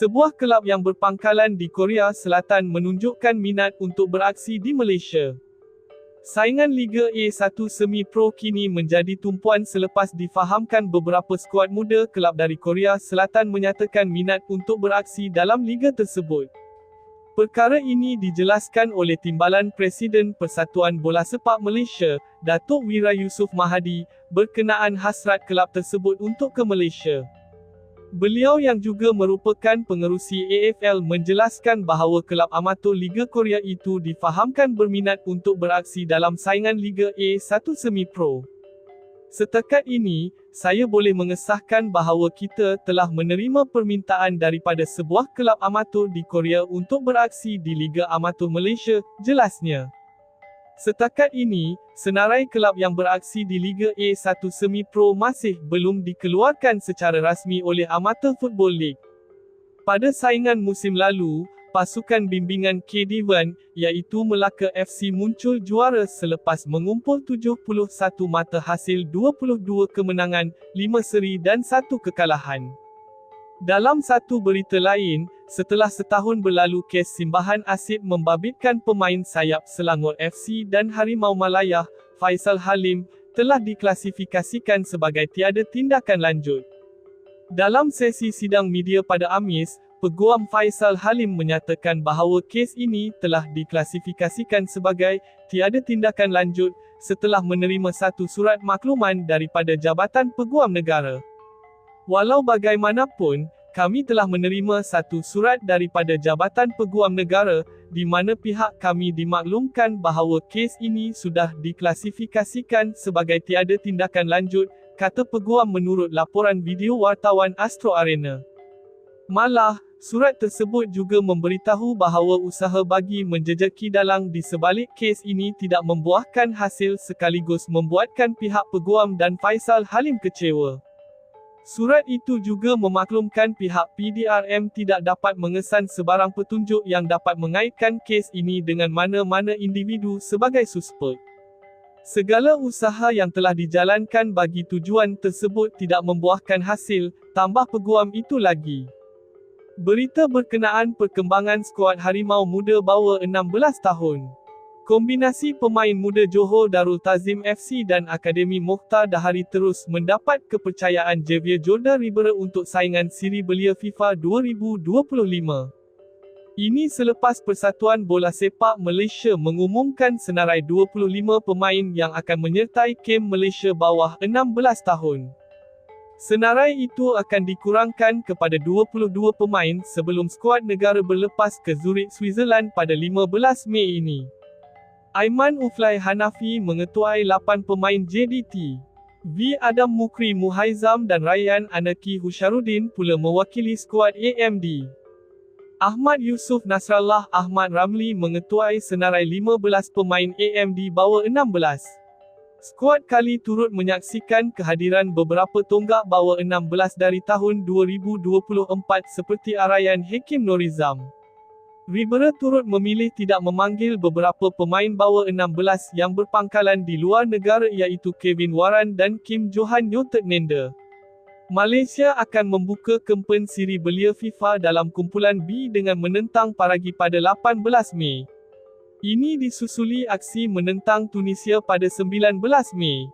Sebuah kelab yang berpangkalan di Korea Selatan menunjukkan minat untuk beraksi di Malaysia. Saingan Liga A1 Semi Pro kini menjadi tumpuan selepas difahamkan beberapa skuad muda kelab dari Korea Selatan menyatakan minat untuk beraksi dalam liga tersebut. Perkara ini dijelaskan oleh Timbalan Presiden Persatuan Bola Sepak Malaysia, Datuk Wira Yusof Mahadi, berkenaan hasrat kelab tersebut untuk ke Malaysia. Beliau yang juga merupakan pengerusi AFL menjelaskan bahawa kelab amatur Liga Korea itu difahamkan berminat untuk beraksi dalam saingan Liga A1 Semi Pro. Setakat ini, saya boleh mengesahkan bahawa kita telah menerima permintaan daripada sebuah kelab amatur di Korea untuk beraksi di Liga Amatur Malaysia, jelasnya. Setakat ini, senarai kelab yang beraksi di Liga A1 Semi Pro masih belum dikeluarkan secara rasmi oleh Amateur Football League. Pada saingan musim lalu, pasukan bimbingan KD1, iaitu Melaka FC muncul juara selepas mengumpul 71 mata hasil 22 kemenangan, 5 seri dan 1 kekalahan. Dalam satu berita lain, setelah setahun berlalu kes simbahan asid membabitkan pemain sayap Selangor FC dan Harimau Malaya, Faisal Halim, telah diklasifikasikan sebagai tiada tindakan lanjut. Dalam sesi sidang media pada Amis, Peguam Faisal Halim menyatakan bahawa kes ini telah diklasifikasikan sebagai tiada tindakan lanjut setelah menerima satu surat makluman daripada Jabatan Peguam Negara. Walau bagaimanapun, kami telah menerima satu surat daripada Jabatan Peguam Negara, di mana pihak kami dimaklumkan bahawa kes ini sudah diklasifikasikan sebagai tiada tindakan lanjut, kata Peguam menurut laporan video wartawan Astro Arena. Malah, surat tersebut juga memberitahu bahawa usaha bagi menjejaki dalang di sebalik kes ini tidak membuahkan hasil sekaligus membuatkan pihak Peguam dan Faisal Halim kecewa. Surat itu juga memaklumkan pihak PDRM tidak dapat mengesan sebarang petunjuk yang dapat mengaitkan kes ini dengan mana-mana individu sebagai suspek. Segala usaha yang telah dijalankan bagi tujuan tersebut tidak membuahkan hasil, tambah peguam itu lagi. Berita berkenaan perkembangan skuad Harimau Muda bawah 16 tahun. Kombinasi pemain muda Johor Darul Tazim FC dan Akademi Mokhtar Dahari terus mendapat kepercayaan Javier Jordan Ribera untuk saingan siri belia FIFA 2025. Ini selepas Persatuan Bola Sepak Malaysia mengumumkan senarai 25 pemain yang akan menyertai kem Malaysia bawah 16 tahun. Senarai itu akan dikurangkan kepada 22 pemain sebelum skuad negara berlepas ke Zurich, Switzerland pada 15 Mei ini. Aiman Uflai Hanafi mengetuai 8 pemain JDT. V. Adam Mukri Muhaizam dan Ryan Anaki Husharudin pula mewakili skuad AMD. Ahmad Yusuf Nasrallah Ahmad Ramli mengetuai senarai 15 pemain AMD bawah 16. Skuad kali turut menyaksikan kehadiran beberapa tonggak bawah 16 dari tahun 2024 seperti Arayan Hakim Norizam. Ribera turut memilih tidak memanggil beberapa pemain bawah 16 yang berpangkalan di luar negara iaitu Kevin Warren dan Kim Johan Nyotet Nenda. Malaysia akan membuka kempen siri belia FIFA dalam kumpulan B dengan menentang Paragi pada 18 Mei. Ini disusuli aksi menentang Tunisia pada 19 Mei.